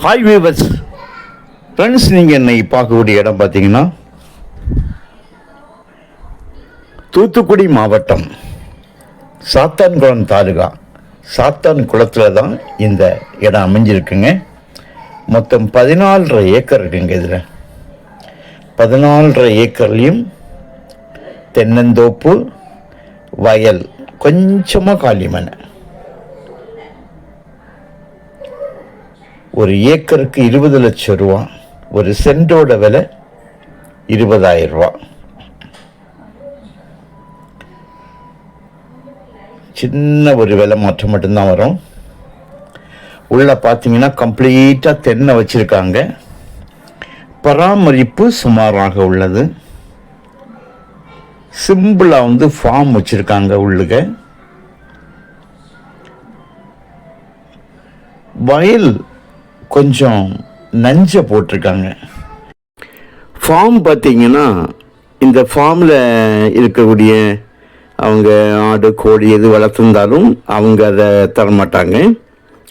Hi viewers friends நீங்கள் என்னை பார்க்கக்கூடிய இடம் பார்த்தீங்கன்னா தூத்துக்குடி மாவட்டம் சாத்தான்குளம் தாலுகா. சாத்தான் குளத்தில் தான் இந்த இடம் அமைஞ்சிருக்குங்க. மொத்தம் பதினாலரை ஏக்கர் இருக்குங்க இதில். பதினாலரை ஏக்கர்லேயும் தென்னந்தோப்பு வயல் கொஞ்சமாக காலிமனை ஒரு ஏக்கருக்கு இருபது லட்சம் ரூபா ஒரு சென்டோட விலை இருபதாயிரம் ரூபா. சின்ன ஒரு விலை மாற்றம் மட்டும்தான் வரும். உள்ளே பார்த்தீங்கன்னா கம்ப்ளீட்டாக தென்னை வச்சுருக்காங்க. பராமரிப்பு சுமாராக உள்ளது. சிம்பிளாக வந்து ஃபார்ம் வச்சுருக்காங்க உள்ளுக. வயல் கொஞ்சம் நஞ்சை போட்டிருக்காங்க. ஃபார்ம் பார்த்தீங்கன்னா இந்த ஃபார்மில் இருக்கக்கூடிய அவங்க ஆடு கோழி எது வளர்த்துருந்தாலும் அவங்க அதை தரமாட்டாங்க.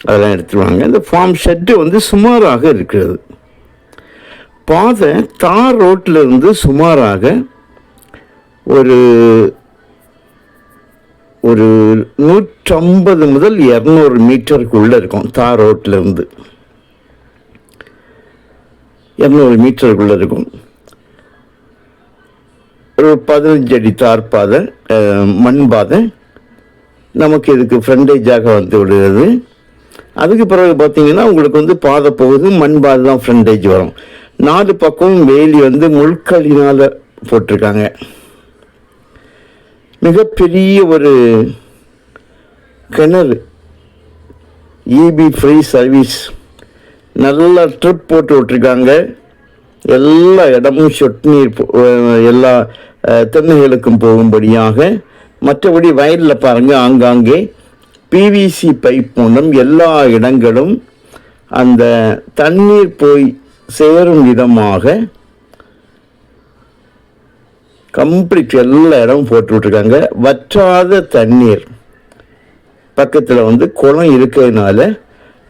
அதெல்லாம் எடுத்துருவாங்க. இந்த ஃபார்ம் ஷெட்டு வந்து சுமாராக இருக்கிறது. பாதை தார் ரோட்டில் இருந்து சுமாராக ஒரு ஒரு நூற்றம்பது முதல் இரநூறு மீட்டருக்குள்ளே இருக்கும் தார் ரோட்டில் இருந்து. இரநூறு மீட்டருக்குள்ளே இருக்கும்? ஒரு பதினஞ்சு அடி தார் பாதை மண் பாதை. நமக்கு இதுக்கு ஃப்ரண்டேஜாக வந்து விடுகிறது. அதுக்கு பிறகு பார்த்தீங்கன்னா உங்களுக்கு வந்து பாதை போகுது மண் பாதை தான் ஃப்ரண்டேஜ் வரும். நாலு பக்கம் வேலி வந்து முள்களினால் போட்டிருக்காங்க. மிகப்பெரிய ஒரு கிணறு இபி ஃப்ரீ சர்வீஸ். நல்லா ட்ரிப் போட்டு விட்ருக்காங்க எல்லா இடமும் சொட்டு நீர் போ- எல்லா தென்னைகளுக்கும் போகும்படியாக. மற்றபடி வயலில் பாருங்கள் ஆங்காங்கே பிவிசி பைப் மூலம் எல்லா இடங்களும் அந்த தண்ணீர் போய் சேரும் விதமாக கம்ப்ளீட் எல்லா இடமும் போட்டு விட்ருக்காங்க வற்றாத தண்ணீர். பக்கத்தில் வந்து குளம் இருக்கிறதுனால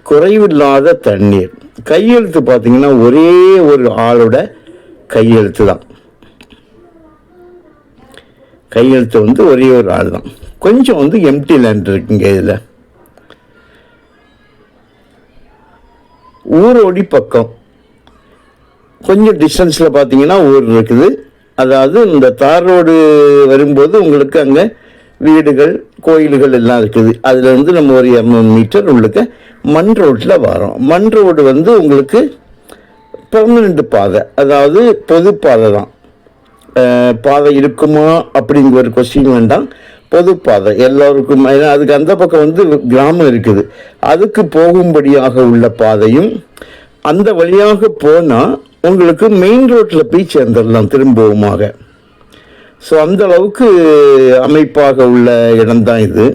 குறைவில்லாத தண்ணீர். கையெழுத்து பார்த்தீங்கன்னா ஒரே ஒரு ஆளோட கையெழுத்து தான். கையெழுத்து வந்து ஒரே ஒரு ஆள் தான். கொஞ்சம் வந்து எம்டி லேண்ட் இருக்குங்க இதில். ஊரோடி பக்கம். கொஞ்சம் டிஸ்டன்ஸில் பார்த்தீங்கன்னா ஊர் இருக்குது. அதாவது இந்த தார் ரோடு வரும்போது உங்களுக்கு அங்கே வீடுகள் கோயில்கள் எல்லாம் இருக்குது. அதில் வந்து நம்ம ஒரு இரநூறு மீட்டர் உங்களுக்கு மண் ரோட்டில் வரோம் மண் ரோடு வந்து உங்களுக்கு பெர்மனண்ட் பாதை. அதாவது பொது பாதை தான். பாதை இருக்குமா அப்படிங்கிற ஒரு கொஸ்டின் வேண்டாம். பொது பாதை. எல்லோருக்கும் ஏன்னா அதுக்கு அந்த பக்கம் வந்து கிராமம் இருக்குது. அதுக்கு போகும்படியாக உள்ள பாதையும் அந்த வழியாக போனால் உங்களுக்கு மெயின் ரோட்டில் போய் சேர்ந்துடலாம் திரும்பவுமாக. ஸோ அந்த அளவுக்கு அமைப்பாக உள்ள இடம்தான் இது.